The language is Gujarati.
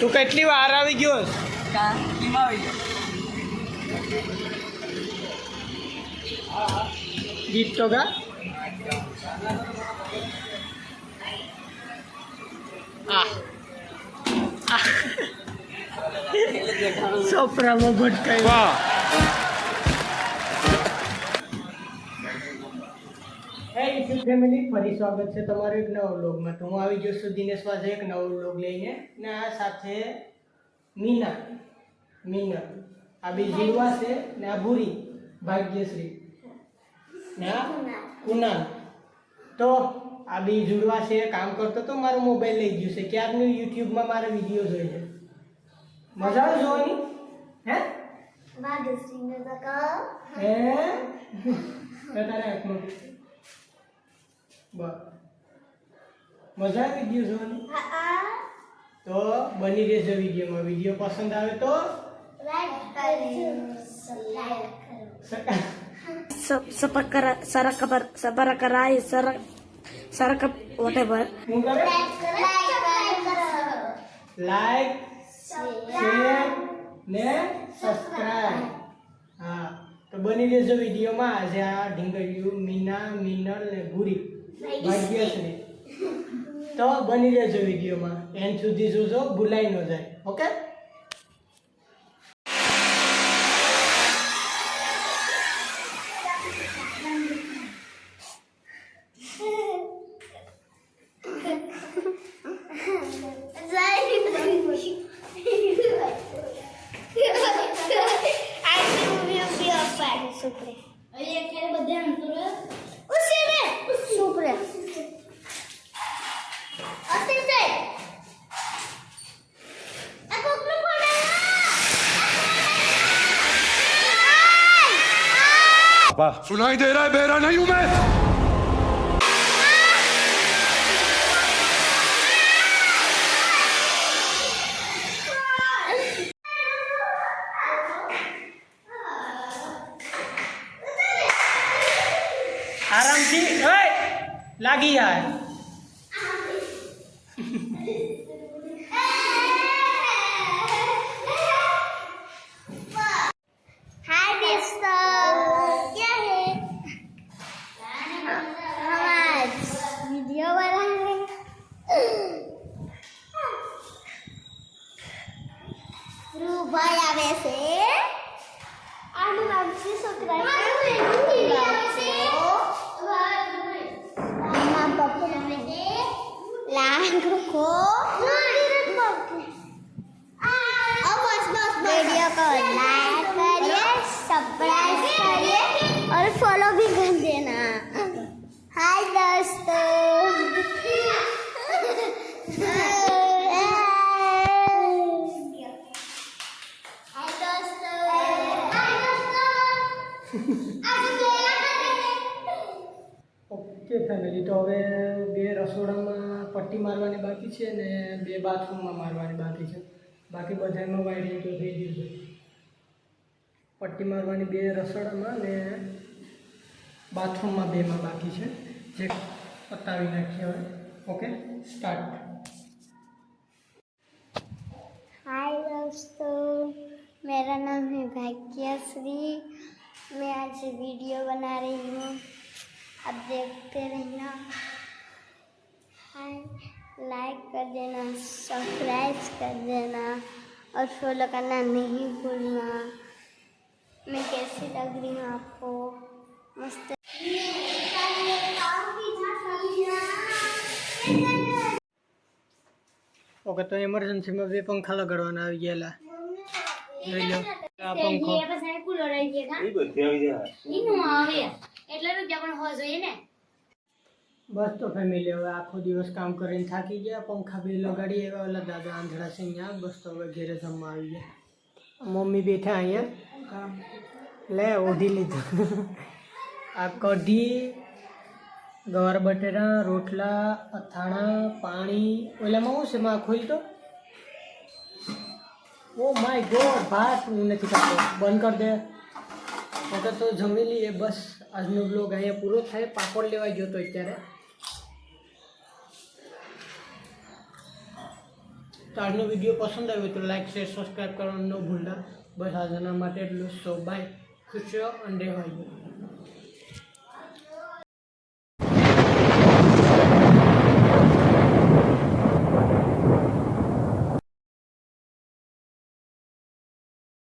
તું કેટલી વાર આવી ગયો? ગીત તો ગા. સપરામાં ભટકાય. વાહ. ફેમિલી ફરી સ્વાગત છે તમારું એક નવો વ્લોગમાં. તો હું આવી ગયો છું દિનેશ પાસે એક નવો વ્લોગ લઈને ને આ સાથે મીના. મીના. આ બી જીલવા છે ને આ ભૂરી ભાગ્યશ્રી. ને આ કુનાલ તો આ બી જુડવા છે કામ કરતો તો મારો મોબાઈલ લઈ ગયો છે. ક્યારનું યુટ્યુબમાં મારે વીડિયો જોઈ છે? મજા આવે જોવાની? હે? હે? તારે આંખમાં બસ. મજા આવી વીડિયો જોવાની તો બની રહેશે વિડીયોમાં. વીડિયો પસંદ આવે તો? Sabarakaraay, sarak, sarakap, whatever. શું કરે? લાઈક શેર ને સબસ્ક્રાઇબ હા. તો બની રહેજો વિડીયોમાં. આજે આ ઢીંગળિયું મીના મિનલ ને ભૂરી. ભાગ્યશ્રી તો બની રહેજો વિડીયોમાં. એન્ડ સુધી જોજો ભૂલાઈ ન જાય. ઓકે? पापा। सुनाई दे रहा है बेरा नहीं हूँ मैं। आराम जी लागी है ધ્રુવ ભાઈ આવે છે આનું નામ છે સબસ્ક્રાઇબ મામા પપ્પા લાગો કો बस बस वीडियो को लाइक करिए सब्सक्राइब करिए और फॉलो भी कर देना हाय दोस्तों ઓકે ફેમિલી તો હવે બે રસોડામાં પટ્ટી મારવાની બાકી છે ને બે બાથરૂમમાં મારવાની બાકી છે. બાકી બધામાં વાયરિંગ તો થઈ ગયું છે. પટ્ટી મારવાની બે રસોડામાં ને બાથરૂમમાં બેમાં બાકી છે. જે પતાવી નાખીએ હવે. ઓકે સ્ટાર્ટ હાય દોસ્તો. મેરા નામ હે ભાગ્યશ્રી. मैं आज वीडियो बना रही हूँ आप देखते रहना हाय लाइक कर देना सब्सक्राइब कर देना और फॉलो करना नहीं भूलना मैं कैसी लग रही हूँ आपको मस्त ઓકે તો ઇમરજન્સીમાં બે પંખા લગાડવાના આવી ગયેલા જોઈ લો બસ તો ફેમિલી હવે આખો દિવસ કામ કરીને થાકી ગયા. પંખા બે લગાડી એવા ઓલા દાદા આંધળા છે અહીંયા. બસ તો હવે ઘેરે જમવા આવી ગયા. મમ્મી બેઠા અહીંયા. લે ઓઢી લીધું. આ કઢી ગવાર બટેટા રોટલા અથાણા પાણી. ઓલામાં શું છે? માં ખોલ તો ઓ માય ગોડ, ભાત હું નથી ખાતો. બંધ કર દે. ઓકે તો જમી લઈએ, બસ. આજનો બ્લોગ અહીંયા પૂરો થાય. પાપડ લેવા ગયો તો અત્યારે. તો આજનો વીડિયો પસંદ આવ્યો તો લાઈક શેર સબસ્ક્રાઈબ કરવાનું ન ભૂલતા. બસ આજના માટે એટલું સો બાય ખુશ અને રહેવાય.